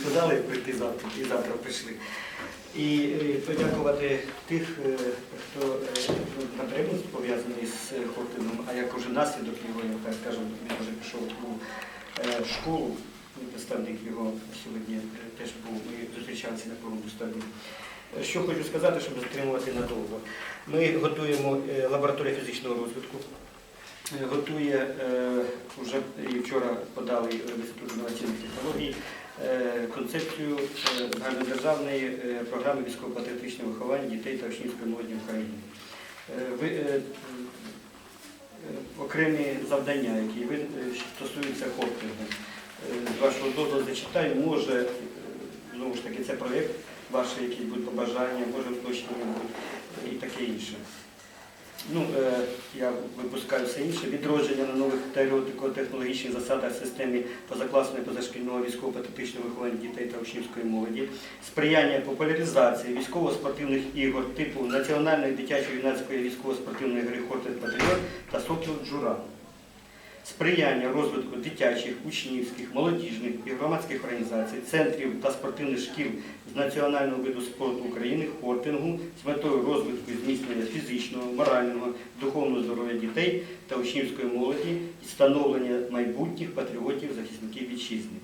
Сказали прийти завтра, і завтра прийшли. І е, подякувати тих, е, хто е, напряму пов'язаний з Хортином, а як уже наслідок його, я так скажу, він вже пішов у школу, ну, представник його сьогодні теж був, ми зустрічалися на столі. Е, Що хочу сказати, щоб затримувати надовго. Ми готуємо лабораторію фізичного розвитку. Е, Готує е, вже і вчора подали Інститут інноваційних технологій е, концепцію загальнодержавної програми військово-патріотичного виховання дітей та учнівської молоді України. Окремі завдання, які стосуються. Е, З вашого дозволу зачитаю, може, знову ж таки, це проєкт, ваші якісь будуть побажання, може будуть і таке інше. Ну, е, я випускаю все інше. Відродження на нових теоретико-технологічних засадах системі позакласної позашкільного військово-патетичного виховання дітей та учнівської молоді, сприяння популяризації військово-спортивних ігор типу Національної дитячої юнацької військово-спортивної гри Хортин Патріот та Сокіл Джура. Сприяння розвитку дитячих, учнівських, молодіжних і громадських організацій, центрів та спортивних шкіл з національного виду спорту України хортингу з метою розвитку і зміцнення фізичного, морального, духовного здоров'я дітей та учнівської молоді і становлення майбутніх патріотів захисників вітчизни.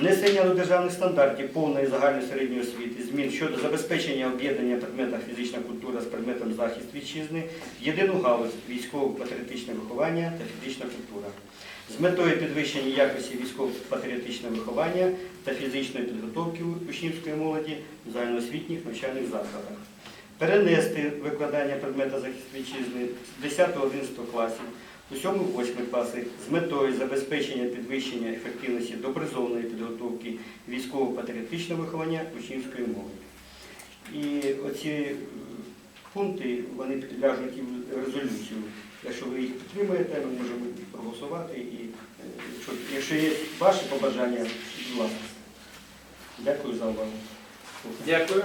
Внесення до державних стандартів повної загальної середньої освіти, змін щодо забезпечення об'єднання предмета фізична культура з предметом захист вітчизни в єдину галузь військово-патріотичне виховання та фізична культура. З метою підвищення якості військово-патріотичного виховання та фізичної підготовки учнівської молоді в загальноосвітніх навчальних закладах. Перенести викладання предмета захист вітчизни з 10-11 класів у 7-8 класи з метою забезпечення підвищення ефективності допризовної підготовки військово-патріотичного виховання учнівської молоді. І оці е, пункти вони підляжуть в резолюцію. Якщо ви їх підтримуєте, ми можемо проголосувати. І е, якщо є ваші побажання, будь ласка. Дякую за увагу. Дякую.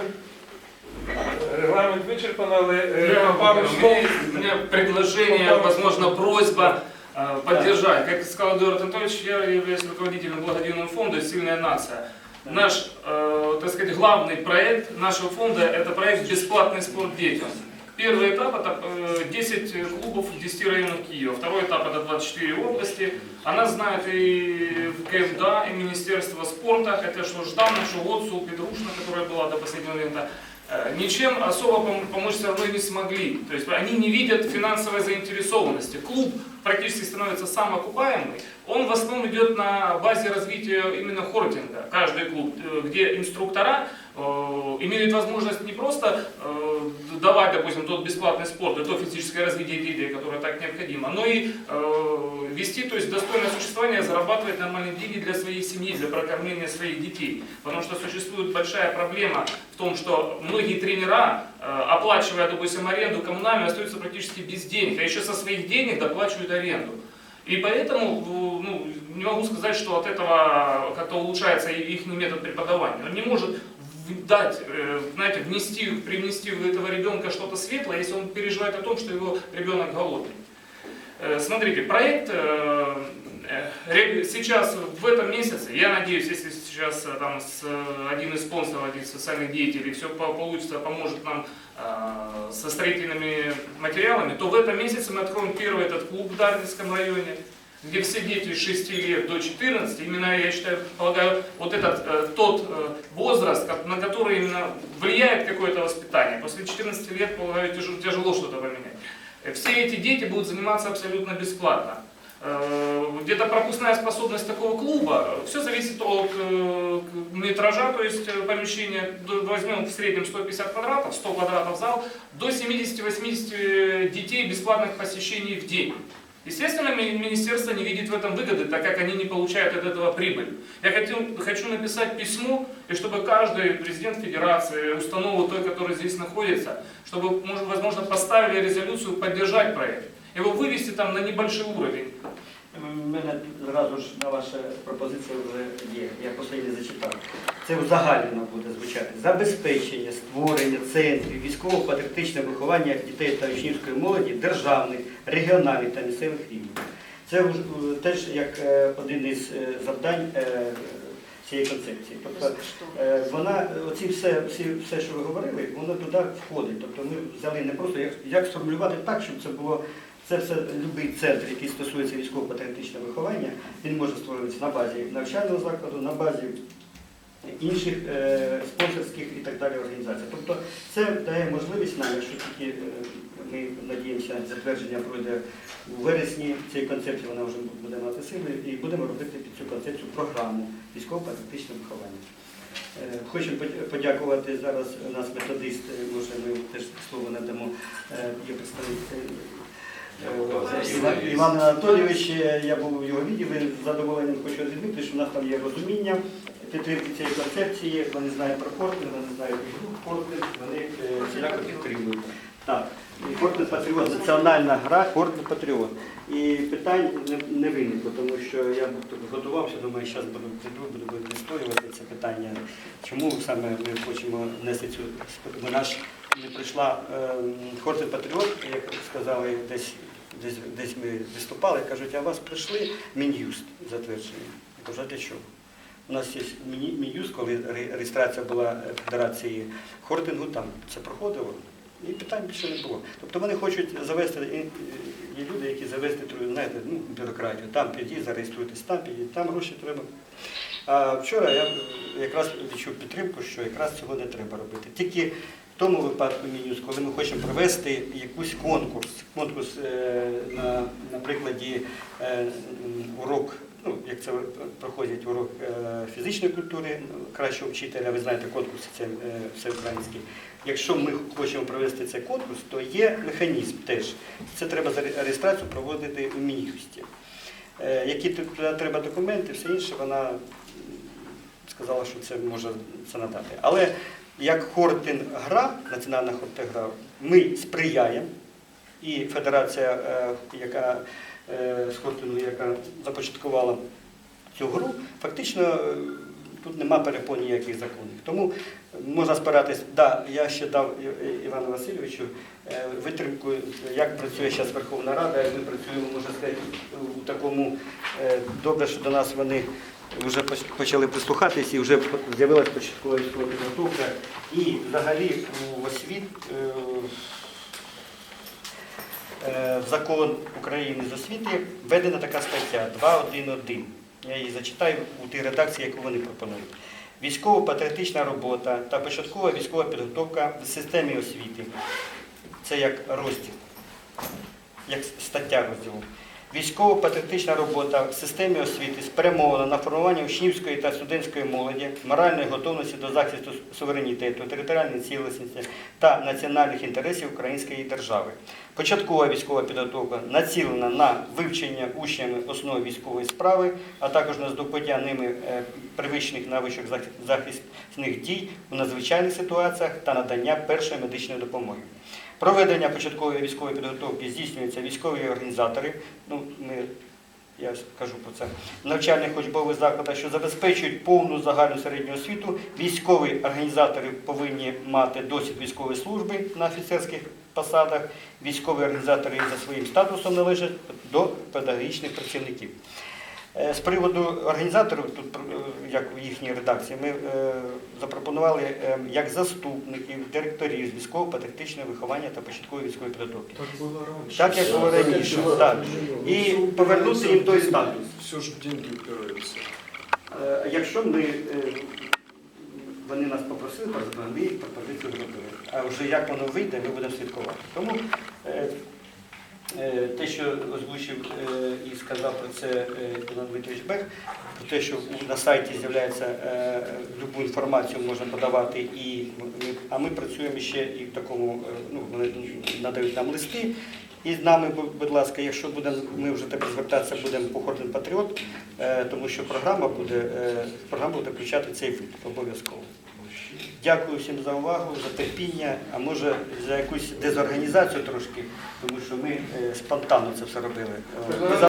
Регламент вичерпано, але пару у слов. меня есть- у меня предложение, возможно, просьба э, поддержать. Как сказал Эдуард Анатольевич, я являюсь руководителем благодійного фонда «Сильная нация». Наш, э, так сказать, главный проект нашего фонда – это проект «Бесплатный спорт детям». Первый этап – это э, 10 клубов в 10 районах Киева. Второй этап – это 24 области. Она знает и в КМДА, и Министерство спорта, хотя что Ждан, нашу Лоцу, Петрушина, которая была до последнего момента, Э, ничем особо помочь все равно не смогли. То есть они не видят финансовой заинтересованности. Клуб практически становится самоокупаемый. Он в основном идет на базе развития именно хортинга. Каждый клуб, э, где инструктора э, имеют возможность не просто э, давать, допустим, тот бесплатный спорт и то физическое развитие детей, которое так необходимо, но и вести то есть, достойное существование, зарабатывать нормальные деньги для своей семьи, для прокормления своих детей. Потому что существует большая проблема в том, что многие тренера, оплачивая, допустим, аренду коммунальную, остаются практически без денег, а еще со своих денег доплачивают аренду. И поэтому в- ну, не могу сказать, что от этого как-то улучшается и их метод преподавания. Он не может в- дать, э, знаете, внести, привнести в этого ребенка что-то светлое, если он переживает о том, что его ребенок голодный. Э, Смотрите, проект э, э, сейчас в этом месяце, я надеюсь, если сейчас там с, один из спонсоров, один из социальных деятелей все получится, поможет нам э, со строительными материалами, то в этом месяце мы откроем первый этот клуб в Дарницком районе, где все дети с 6 лет до 14, именно, я считаю, полагаю, вот этот э, тот э, возраст, ко- на который именно влияет какое-то воспитание. После 14 лет, полагаю, тяжело, тяжело что-то поменять. Э, Все эти дети будут заниматься абсолютно бесплатно. Э, Где-то пропускная способность такого клуба, все зависит от э, метража, то есть помещения, возьмем в среднем 150 квадратов, 100 квадратов зал, до 70-80 детей бесплатных посещений в день. Естественно, ми- министерство не видит в этом выгоды, так как они не получают от этого прибыль. Я хотел, хочу написать письмо, и чтобы каждый президент федерации, установы той, которая здесь находится, чтобы, может, возможно, поставили резолюцию поддержать проект. Его вывести там на небольшой уровень. у мене зразу ж на ваша пропозиція вже є. Я останнє зачитав. Це узагальнено буде звучати. Забезпечення, створення центрів військово-патріотичного виховання дітей та учнівської молоді державних, регіональних та місцевих рівнів. Це е, теж як е, один із е, завдань цієї концепції. Тобто вона, оці все, всі, все, що ви говорили, воно туди входить. Тобто ми взяли не просто як, як сформулювати так, щоб це було. Це все будь-який центр, який стосується військово-патріотичного виховання, він може створюватися на базі навчального закладу, на базі інших е, спонсорських і так далі організацій. Тобто це дає можливість нам, якщо тільки е, ми надіємося, затвердження пройде у вересні цієї концепції, вона вже буде мати сили, і будемо робити під цю концепцію програму військово-патріотичного виховання. Е, Хочемо подякувати зараз у нас методист, е, може ми теж слово надамо, є представник Іван- Іван Анатолійович, е, я був у його відділі, з задоволенням хочу відмітити, що в нас там є розуміння підтримки цієї концепції, вони знають про Фортен, вони знають Фортен, вони е, всіляко підтримують. Так, і Патріот, національна гра Фортен Патріот. І питань не, не виникло, тому що я готувався, думаю, зараз буду прийду, буду відстоювати це питання. Чому саме ми хочемо внести цю ж не прийшла ем, Фортен Патріот, як сказали десь. Десь, десь ми виступали, кажуть, а вас прийшли Мін'юст затвердження. Я кажу, а для чого? У нас є Мін'юст, коли реєстрація була Федерації Хортингу, там це проходило, і питань більше не було. Тобто вони хочуть завести, є люди, які завести знаєте, ну, бюрократію. Там підіть, зареєструйтесь, там підіть, там гроші треба. А вчора я якраз відчув підтримку, що якраз цього не треба робити. Тільки в тому випадку Мінюс, коли ми хочемо провести якийсь конкурс, конкурс е, на, на прикладі е, урок, ну, як це проходить урок е, фізичної культури кращого вчителя, ви знаєте, конкурси це всеукраїнські. Якщо ми хочемо провести цей конкурс, то є механізм теж. Це треба заре- реєстрацію проводити у Мін'юсті. Які туди треба документи, все інше, вона сказала, що це може це надати. Але як Хортин гра, національна Хортин гра, ми сприяємо, і федерація, е, яка е, з Хортину, яка започаткувала цю гру, фактично е, тут нема перепон ніяких законів. Тому можна спиратись, да, я ще дав Івану Васильовичу витримку, як працює зараз Верховна Рада, як ми працюємо, можна сказати, у такому добре, що до нас вони вже почали прислухатись і вже з'явилася початкова військова підготовка. І взагалі у освіт е, е, в закон України з освіти введена така стаття 2.1.1. Я її зачитаю у тій редакції, яку вони пропонують. Військово-патріотична робота та початкова військова підготовка в системі освіти. Це як розділ, як стаття розділу. Військово-патріотична робота в системі освіти спрямована на формування учнівської та студентської молоді, моральної готовності до захисту суверенітету, територіальної цілісності та національних інтересів української держави. Початкова військова підготовка націлена на вивчення учнями основ військової справи, а також на здобуття ними е, привичних навичок захисних дій у надзвичайних ситуаціях та надання першої медичної допомоги. Проведення початкової військової підготовки здійснюються військові організатори. Ну, ми, я кажу про це навчальних учбових закладах, що забезпечують повну загальну середню освіту. Військові організатори повинні мати досвід військової служби на офіцерських посадах. Військові організатори за своїм статусом належать до педагогічних працівників. Е, З приводу організаторів, тут е, як в їхній редакції, ми е, запропонували як заступників, директорів з військово-патріотичного виховання та початкової військової підготовки. Так было раньше. Так як було раніше, так. І повернути їм той статус. Все в деньги упираются. Е, Якщо ми, вони нас попросили, ми їх пропозицію зробили. А вже як воно вийде, ми будемо слідкувати. Тому те, що озвучив е, і сказав про це е, Іван Дмитрович Бех, про те, що на сайті з'являється е, любу інформацію можна подавати, і а ми працюємо ще і в такому, е, ну, надають нам листи. І з нами, будь ласка, якщо будемо, ми вже тепер звертатися будемо по Патріот, е, тому що програма буде, е, програма буде включати цей вид обов'язково. Дякую всім за увагу, за терпіння, а може за якусь дезорганізацію трошки, тому що ми е, спонтанно це все робили. Е,